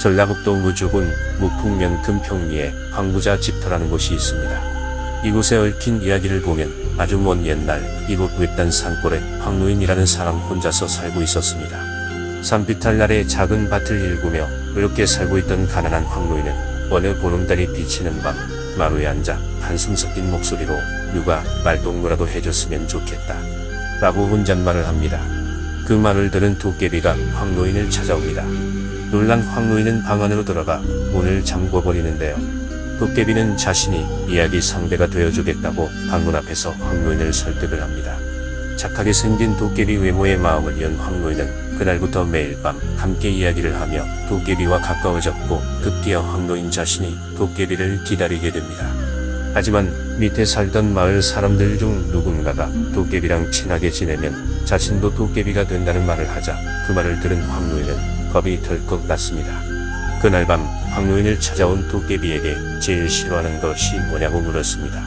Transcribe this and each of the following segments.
전라북도 무주군 무풍면 금평리에 황부자 집터라는 곳이 있습니다. 이곳에 얽힌 이야기를 보면 아주 먼 옛날 이곳 외딴 산골에 황노인이라는 사람 혼자서 살고 있었습니다. 산비탈 날에 작은 밭을 일구며 외롭게 살고 있던 가난한 황노인은 어느 보름달이 비치는 밤 마루에 앉아 한숨 섞인 목소리로 누가 말동무라도 해줬으면 좋겠다. 라고 혼잣말을 합니다. 그 말을 들은 도깨비가 황노인을 찾아옵니다. 놀란 황노인은 방 안으로 들어가 문을 잠궈버리는데요. 도깨비는 자신이 이야기 상대가 되어주겠다고 방문 앞에서 황노인을 설득을 합니다. 착하게 생긴 도깨비 외모에 마음을 연 황노인은 그날부터 매일 밤 함께 이야기를 하며 도깨비와 가까워졌고 급기야 황노인 자신이 도깨비를 기다리게 됩니다. 하지만 밑에 살던 마을 사람들 중 누군가가 도깨비랑 친하게 지내면 자신도 도깨비가 된다는 말을 하자 그 말을 들은 황노인은 겁이 덜컥 났습니다. 그날 밤 황노인을 찾아온 도깨비에게 제일 싫어하는 것이 뭐냐고 물었습니다.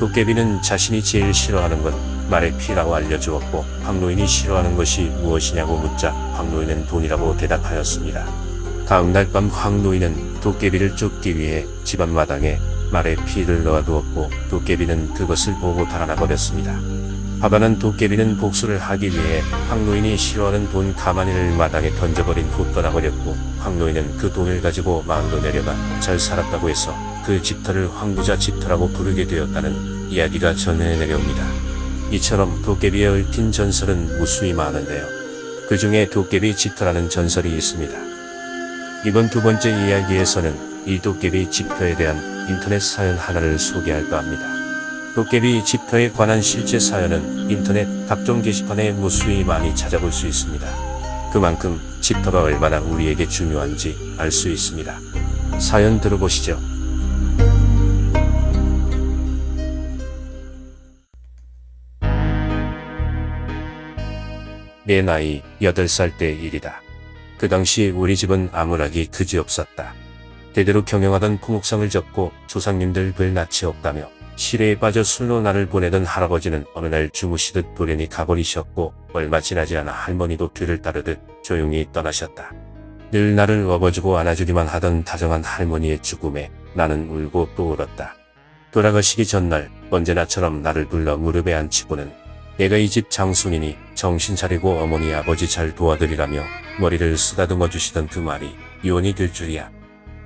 도깨비는 자신이 제일 싫어하는 건 말의 피라고 알려주었고 황노인이 싫어하는 것이 무엇이냐고 묻자 황노인은 돈이라고 대답하였습니다. 다음날 밤 황노인은 도깨비를 쫓기 위해 집안 마당에 말에 피를 넣어두었고 도깨비는 그것을 보고 달아나 버렸습니다. 화가 도깨비는 복수를 하기 위해 황노인이 싫어하는 돈 가마니를 마당에 던져버린 후 떠나버렸고 황노인은 그 돈을 가지고 마을로 내려가 잘 살았다고 해서 그 집터를 황부자 집터라고 부르게 되었다는 이야기가 전해 내려옵니다. 이처럼 도깨비에 얽힌 전설은 무수히 많은데요. 그 중에 도깨비 집터라는 전설이 있습니다. 이번 두 번째 이야기에서는 이 도깨비 집터에 대한 인터넷 사연 하나를 소개할까 합니다. 도깨비 집터에 관한 실제 사연은 인터넷 각종 게시판에 무수히 많이 찾아볼 수 있습니다. 그만큼 집터가 얼마나 우리에게 중요한지 알 수 있습니다. 사연 들어보시죠. 내 나이 8살 때 일이다. 그 당시 우리 집은 아무락이 그지없었다. 대대로 경영하던 포목상을 접고 조상님들 별 낯이 없다며 시래에 빠져 술로 나를 보내던 할아버지는 어느 날 주무시듯 돌연히 가버리셨고 얼마 지나지 않아 할머니도 뒤를 따르듯 조용히 떠나셨다. 늘 나를 업어주고 안아주기만 하던 다정한 할머니의 죽음에 나는 울고 또 울었다. 돌아가시기 전날 언제나처럼 나를 불러 무릎에 앉히고는 내가 이 집 장손이니 정신 차리고 어머니 아버지 잘 도와드리라며 머리를 쓰다듬어 주시던 그 말이 유언이 될 줄이야.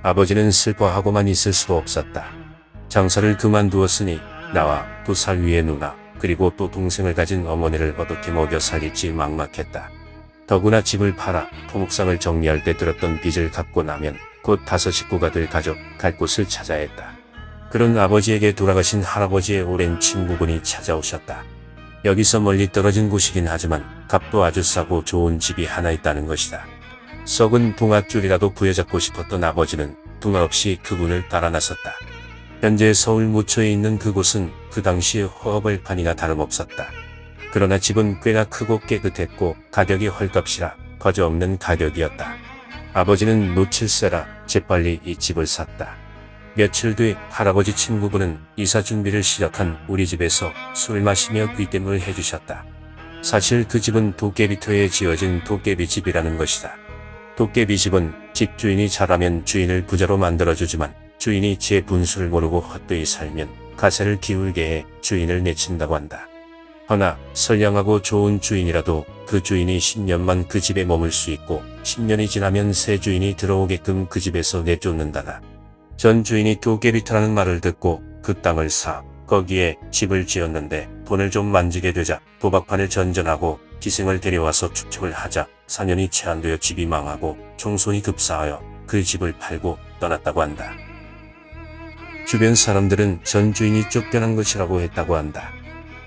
아버지는 슬퍼하고만 있을 수가 없었다. 장사를 그만두었으니 나와 두 살 위의 누나 그리고 또 동생을 가진 어머니를 어떻게 먹여 살릴지 막막했다. 더구나 집을 팔아 토목상을 정리할 때 들었던 빚을 갚고 나면 곧 다섯 식구가 될 가족 갈 곳을 찾아야 했다. 그런 아버지에게 돌아가신 할아버지의 오랜 친구분이 찾아오셨다. 여기서 멀리 떨어진 곳이긴 하지만 값도 아주 싸고 좋은 집이 하나 있다는 것이다. 썩은 동아줄이라도 부여잡고 싶었던 아버지는 둥아 없이 그분을 따라 나섰다. 현재 서울 무초에 있는 그곳은 그 당시의 허벌판이나 다름없었다. 그러나 집은 꽤나 크고 깨끗했고 가격이 헐값이라 거저없는 가격이었다. 아버지는 놓칠세라 재빨리 이 집을 샀다. 며칠 뒤 할아버지 친구분은 이사 준비를 시작한 우리 집에서 술 마시며 귀댐을 해주셨다. 사실 그 집은 도깨비터에 지어진 도깨비 집이라는 것이다. 도깨비 집은 집주인이 잘하면 주인을 부자로 만들어주지만 주인이 제 분수를 모르고 헛되이 살면 가세를 기울게 해 주인을 내친다고 한다. 허나 선량하고 좋은 주인이라도 그 주인이 10년만 그 집에 머물 수 있고 10년이 지나면 새 주인이 들어오게끔 그 집에서 내쫓는다나. 전 주인이 도깨비터라는 말을 듣고 그 땅을 사 거기에 집을 지었는데 돈을 좀 만지게 되자 도박판을 전전하고 기생을 데려와서 축척을 하자 4년이 채 안 되어 집이 망하고 총손이 급사하여 그 집을 팔고 떠났다고 한다. 주변 사람들은 전 주인이 쫓겨난 것이라고 했다고 한다.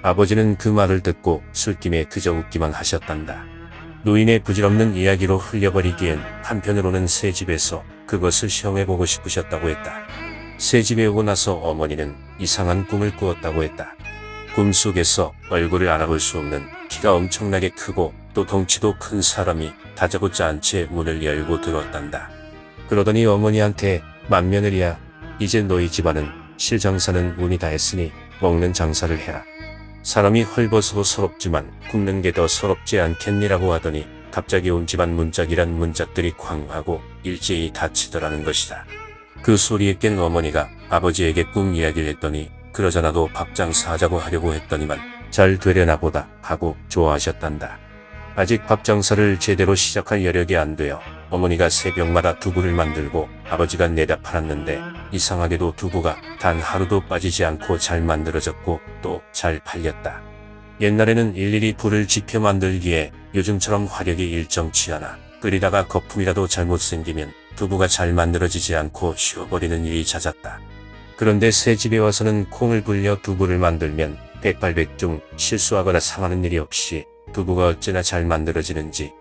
아버지는 그 말을 듣고 술김에 그저 웃기만 하셨단다. 노인의 부질없는 이야기로 흘려버리기엔 한편으로는 새 집에서 그것을 시험해보고 싶으셨다고 했다. 새 집에 오고 나서 어머니는 이상한 꿈을 꾸었다고 했다. 꿈속에서 얼굴을 알아볼 수 없는 키가 엄청나게 크고 또 덩치도 큰 사람이 다짜고짜 않채 문을 열고 들어왔단다. 그러더니 어머니한테 맏며느리야 이제 너희 집안은 실장사는 운이 다 했으니 먹는 장사를 해라. 사람이 헐벗고 서럽지만 굶는 게 더 서럽지 않겠니라고 하더니 갑자기 온 집안 문짝이란 문짝들이 쾅 하고 일제히 닫히더라는 것이다. 그 소리에 깬 어머니가 아버지에게 꿈 이야기를 했더니 그러잖아도 밥 장사하자고 하려고 했더니만 잘 되려나 보다 하고 좋아하셨단다. 아직 밥 장사를 제대로 시작할 여력이 안 되어 어머니가 새벽마다 두부를 만들고 아버지가 내다 팔았는데 이상하게도 두부가 단 하루도 빠지지 않고 잘 만들어졌고 또 잘 팔렸다. 옛날에는 일일이 불을 지펴 만들기에 요즘처럼 화력이 일정치 않아 끓이다가 거품이라도 잘못 생기면 두부가 잘 만들어지지 않고 쉬어버리는 일이 잦았다. 그런데 새 집에 와서는 콩을 불려 두부를 만들면 백발백중 실수하거나 상하는 일이 없이 두부가 어찌나 잘 만들어지는지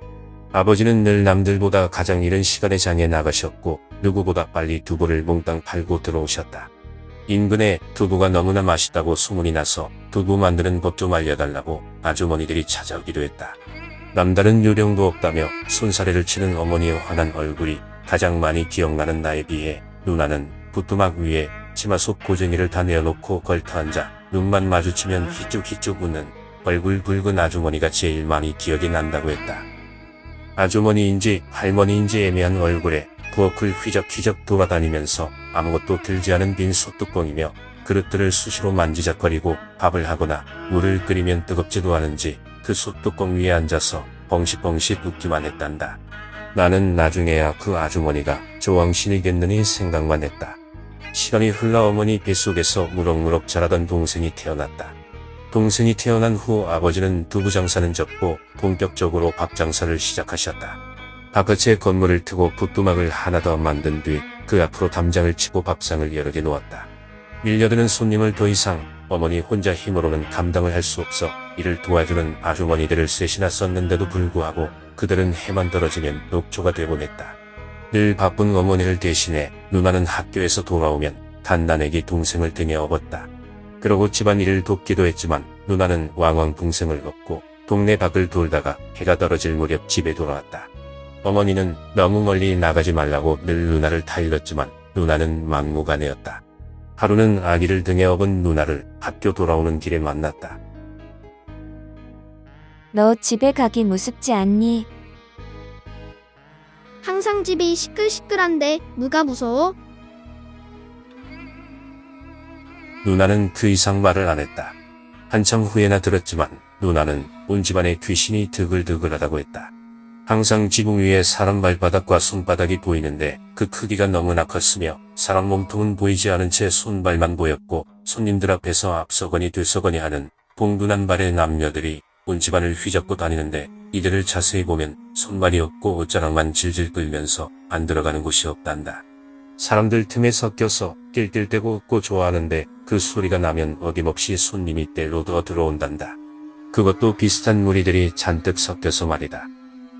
아버지는 늘 남들보다 가장 이른 시간에 장에 나가셨고 누구보다 빨리 두부를 몽땅 팔고 들어오셨다. 인근에 두부가 너무나 맛있다고 소문이 나서 두부 만드는 법 좀 알려달라고 아주머니들이 찾아오기도 했다. 남다른 요령도 없다며 손사래를 치는 어머니의 환한 얼굴이 가장 많이 기억나는 나에 비해 누나는 부뚜막 위에 치마 속 고쟁이를 다 내어놓고 걸터앉아 눈만 마주치면 휘쭉휘쭉 웃는 얼굴 붉은 아주머니가 제일 많이 기억이 난다고 했다. 아주머니인지 할머니인지 애매한 얼굴에 부엌을 휘적휘적 돌아다니면서 아무것도 들지 않은 빈 솥뚜껑이며 그릇들을 수시로 만지작거리고 밥을 하거나 물을 끓이면 뜨겁지도 않은지 그 솥뚜껑 위에 앉아서 벙실벙실 웃기만 했단다. 나는 나중에야 그 아주머니가 조왕신이겠느니 생각만 했다. 시간이 흘러 어머니 뱃속에서 무럭무럭 자라던 동생이 태어났다. 동생이 태어난 후 아버지는 두부 장사는 접고 본격적으로 밥 장사를 시작하셨다. 바깥에 건물을 트고 부뚜막을 하나 더 만든 뒤 그 앞으로 담장을 치고 밥상을 여러 개 놓았다. 밀려드는 손님을 더 이상 어머니 혼자 힘으로는 감당을 할 수 없어 이를 도와주는 아주머니들을 셋이나 썼는데도 불구하고 그들은 해만 떨어지면 녹초가 되곤 했다. 늘 바쁜 어머니를 대신해 누나는 학교에서 돌아오면 갓난애기 동생을 등에 업었다. 그러고 집안일을 돕기도 했지만 누나는 왕왕 동생을 업고 동네 밖을 돌다가 해가 떨어질 무렵 집에 돌아왔다. 어머니는 너무 멀리 나가지 말라고 늘 누나를 타일렀지만 누나는 막무가내였다. 하루는 아기를 등에 업은 누나를 학교 돌아오는 길에 만났다. 너 집에 가기 무섭지 않니? 항상 집이 시끌시끌한데 누가 무서워? 누나는 그 이상 말을 안 했다. 한참 후에나 들었지만 누나는 온 집안에 귀신이 드글드글하다고 했다. 항상 지붕 위에 사람 발바닥과 손바닥이 보이는데 그 크기가 너무나 컸으며 사람 몸통은 보이지 않은 채 손발만 보였고 손님들 앞에서 앞서거니 뒤서거니 하는 봉둔한 발의 남녀들이 온 집안을 휘젓고 다니는데 이들을 자세히 보면 손발이 없고 옷자락만 질질 끌면서 안 들어가는 곳이 없단다. 사람들 틈에 섞여서 낄낄대고 웃고 좋아하는데 그 소리가 나면 어김없이 손님이 더 들어온단다. 그것도 비슷한 무리들이 잔뜩 섞여서 말이다.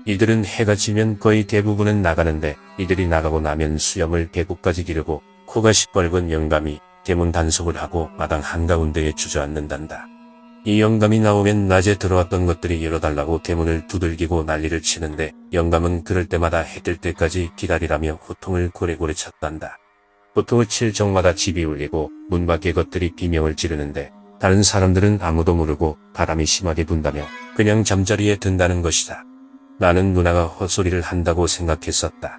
이들은 해가 지면 거의 대부분은 나가는데 이들이 나가고 나면 수염을 배꼽까지 기르고 코가 시뻘건 영감이 대문 단속을 하고 마당 한가운데에 주저앉는단다. 이 영감이 나오면 낮에 들어왔던 것들이 열어달라고 대문을 두들기고 난리를 치는데 영감은 그럴 때마다 해 뜰 때까지 기다리라며 호통을 고래고래 쳤단다. 호통을 칠 적마다 집이 울리고 문 밖의 것들이 비명을 지르는데 다른 사람들은 아무도 모르고 바람이 심하게 분다며 그냥 잠자리에 든다는 것이다. 나는 누나가 헛소리를 한다고 생각했었다.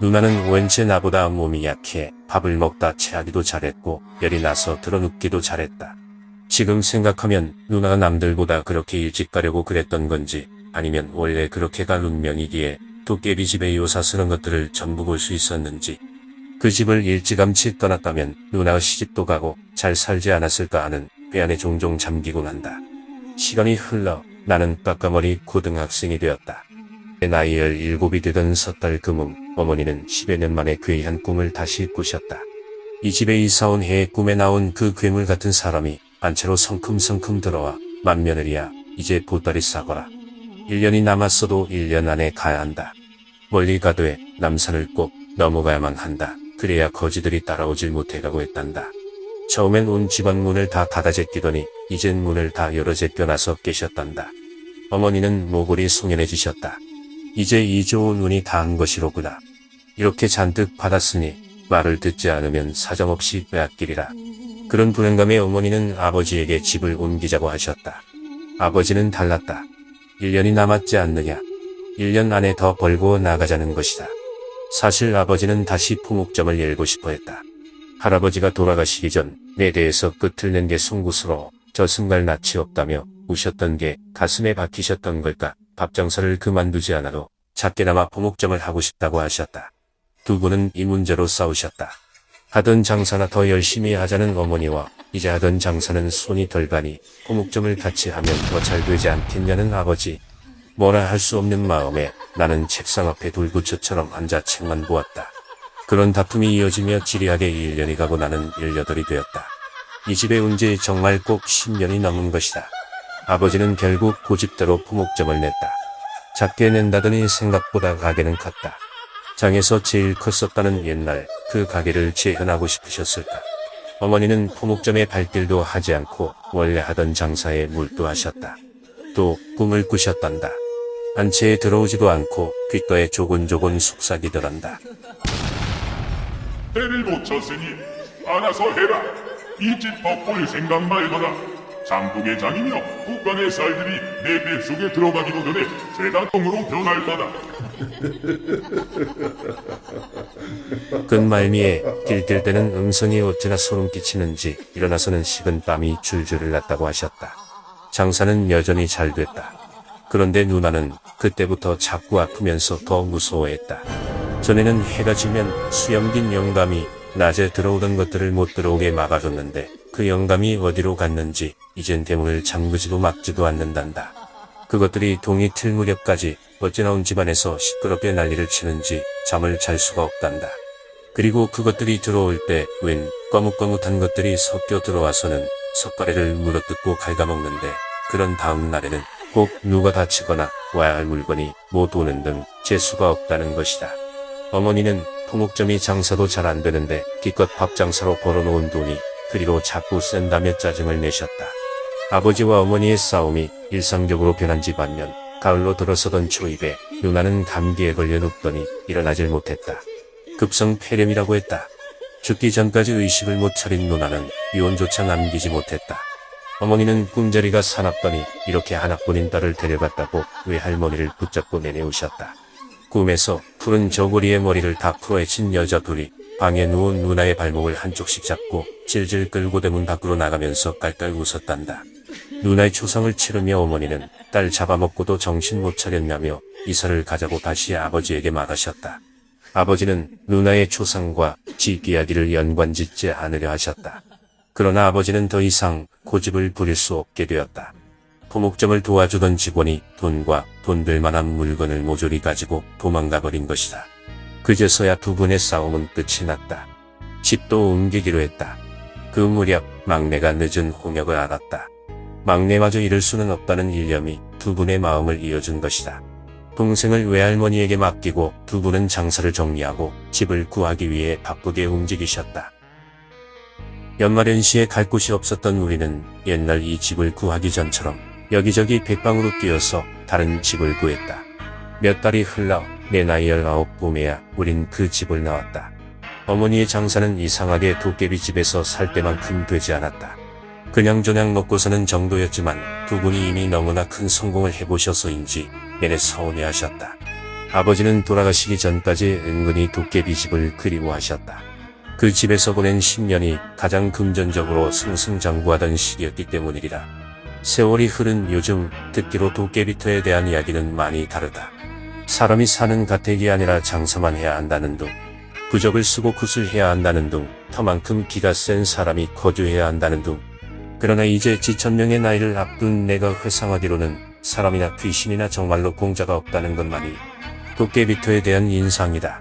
누나는 왠지 나보다 몸이 약해 밥을 먹다 체하기도 잘했고 열이 나서 드러눕기도 잘했다. 지금 생각하면 누나가 남들보다 그렇게 일찍 가려고 그랬던 건지 아니면 원래 그렇게 갈 운명이기에 도깨비 집의 요사스런 것들을 전부 볼 수 있었는지 그 집을 일찌감치 떠났다면 누나가 시집도 가고 잘 살지 않았을까 하는 배안에 종종 잠기곤 한다. 시간이 흘러 나는 깎아머리 고등학생이 되었다. 내 나이 17이 되던 섣달 금음 어머니는 10여 년 만에 괴이한 꿈을 다시 꾸셨다. 이 집에 이사온 해에 꿈에 나온 그 괴물 같은 사람이 반채로 성큼성큼 들어와 맏며느리야 이제 보따리 싸거라. 1년이 남았어도 1년 안에 가야 한다. 멀리 가되 남산을 꼭 넘어가야만 한다. 그래야 거지들이 따라오질 못해가고 했단다. 처음엔 온 집안 문을 다 닫아 제끼더니 이젠 문을 다 열어 제껴놔서 깨셨단다. 어머니는 모골이 송연해지셨다. 이제 이 좋은 운이 다한 것이로구나. 이렇게 잔뜩 받았으니 말을 듣지 않으면 사정없이 빼앗기리라. 그런 불안감에 어머니는 아버지에게 집을 옮기자고 하셨다. 아버지는 달랐다. 1년이 남았지 않느냐. 1년 안에 더 벌고 나가자는 것이다. 사실 아버지는 다시 풍옥점을 열고 싶어 했다. 할아버지가 돌아가시기 전 내 대해서 끝을 낸 게 송구스러워 저승갈 낯이 없다며 우셨던 게 가슴에 박히셨던 걸까 밥장사를 그만두지 않아도 작게나마 풍옥점을 하고 싶다고 하셨다. 두 분은 이 문제로 싸우셨다. 하던 장사나 더 열심히 하자는 어머니와 이제 하던 장사는 손이 덜 가니 포목점을 같이 하면 더 잘 되지 않겠냐는 아버지. 뭐라 할 수 없는 마음에 나는 책상 앞에 돌부처처럼 앉아 책만 보았다. 그런 다툼이 이어지며 지리하게 1년이 가고 나는 18이 되었다. 이 집에 온 지 정말 꼭 10년이 넘은 것이다. 아버지는 결국 고집대로 포목점을 냈다. 작게 낸다더니 생각보다 가게는 컸다. 장에서 제일 컸었다는 옛날 그 가게를 재현하고 싶으셨을까. 어머니는 포목점에 발길도 하지 않고 원래 하던 장사에 몰두하셨다. 또 꿈을 꾸셨단다. 안채에 들어오지도 않고 귓가에 조곤조곤 속삭이더란다. 때를 못 쳤으니 알아서 해라. 이집 덮을 생각 말거나 장국의 장이며 국간의 쌀들이 내 뱃속에 들어가기도 전에 세단통으로 변할 거다. 끝말미에 때는 음성이 어찌나 소름 끼치는지 일어나서는 식은 땀이 줄줄 흘렀다고 하셨다. 장사는 여전히 잘 됐다. 그런데 누나는 그때부터 자꾸 아프면서 더 무서워했다. 전에는 해가 지면 수염긴 영감이 낮에 들어오던 것들을 못 들어오게 막아줬는데 그 영감이 어디로 갔는지 이젠 대문을 잠그지도 막지도 않는단다. 그것들이 동이 틀 무렵까지 어찌나 온 집안에서 시끄럽게 난리를 치는지 잠을 잘 수가 없단다. 그리고 그것들이 들어올 때웬 거뭇거뭇한 것들이 섞여 들어와서는 석가래를 물어뜯고 갉아먹는데 그런 다음 날에는 꼭 누가 다치거나 와야 할 물건이 못 오는 등 재수가 없다는 것이다. 어머니는 토목점이 장사도 잘 안 되는데 기껏 밥 장사로 벌어놓은 돈이 그리로 자꾸 쓴다며 짜증을 내셨다. 아버지와 어머니의 싸움이 일상적으로 변한 집 반면 가을로 들어서던 초입에 누나는 감기에 걸려 눕더니 일어나질 못했다. 급성 폐렴이라고 했다. 죽기 전까지 의식을 못 차린 누나는 유언조차 남기지 못했다. 어머니는 꿈자리가 사납더니 이렇게 하나뿐인 딸을 데려갔다고 외할머니를 붙잡고 내내우셨다. 꿈에서 푸른 저고리에 머리를 다 풀어헤친 여자 둘이 방에 누운 누나의 발목을 한쪽씩 잡고 질질 끌고 대문 밖으로 나가면서 깔깔 웃었단다. 누나의 초상을 치르며 어머니는 딸 잡아먹고도 정신 못 차렸냐며 이사를 가자고 다시 아버지에게 말하셨다. 아버지는 누나의 초상과 집 이야기를 연관짓지 않으려 하셨다. 그러나 아버지는 더 이상 고집을 부릴 수 없게 되었다. 토목점을 도와주던 직원이 돈과 돈 될 만한 물건을 모조리 가지고 도망가 버린 것이다. 그제서야 두 분의 싸움은 끝이 났다. 집도 옮기기로 했다. 그 무렵 막내가 늦은 홍역을 알았다. 막내마저 잃을 수는 없다는 일념이 두 분의 마음을 이어준 것이다. 동생을 외할머니에게 맡기고 두 분은 장사를 정리하고 집을 구하기 위해 바쁘게 움직이셨다. 연말연 시에 갈 곳이 없었던 우리는 옛날 이 집을 구하기 전처럼 여기저기 백방으로 뛰어서 다른 집을 구했다. 몇 달이 흘러 내 나이 열아홉 봄에야 우린 그 집을 나왔다. 어머니의 장사는 이상하게 도깨비 집에서 살 때만큼 되지 않았다. 그냥저냥 먹고 사는 정도였지만 두 분이 이미 너무나 큰 성공을 해보셔서인지 내내 서운해하셨다. 아버지는 돌아가시기 전까지 은근히 도깨비 집을 그리워하셨다. 그 집에서 보낸 10년이 가장 금전적으로 승승장구하던 시기였기 때문이리라. 세월이 흐른 요즘 듣기로 도깨비터에 대한 이야기는 많이 다르다. 사람이 사는 가택이 아니라 장사만 해야 한다는 둥, 부적을 쓰고 굿을 해야 한다는 둥, 터만큼 기가 센 사람이 거주해야 한다는 둥. 그러나 이제 지천명의 나이를 앞둔 내가 회상하기로는 사람이나 귀신이나 정말로 공자가 없다는 것만이 도깨비터에 대한 인상이다.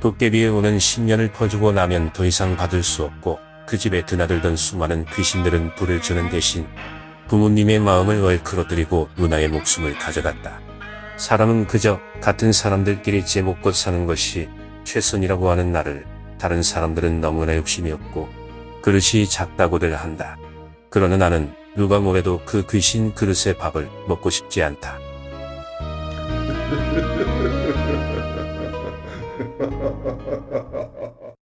도깨비에 오는 10년을 퍼주고 나면 더 이상 받을 수 없고 그 집에 드나들던 수많은 귀신들은 불을 주는 대신 부모님의 마음을 얼크러뜨리고 누나의 목숨을 가져갔다. 사람은 그저 같은 사람들끼리 제목껏 사는 것이 최선이라고 하는 나를 다른 사람들은 너무나 욕심이 없고 그릇이 작다고들 한다. 그러나 나는 누가 뭐래도 그 귀신 그릇의 밥을 먹고 싶지 않다.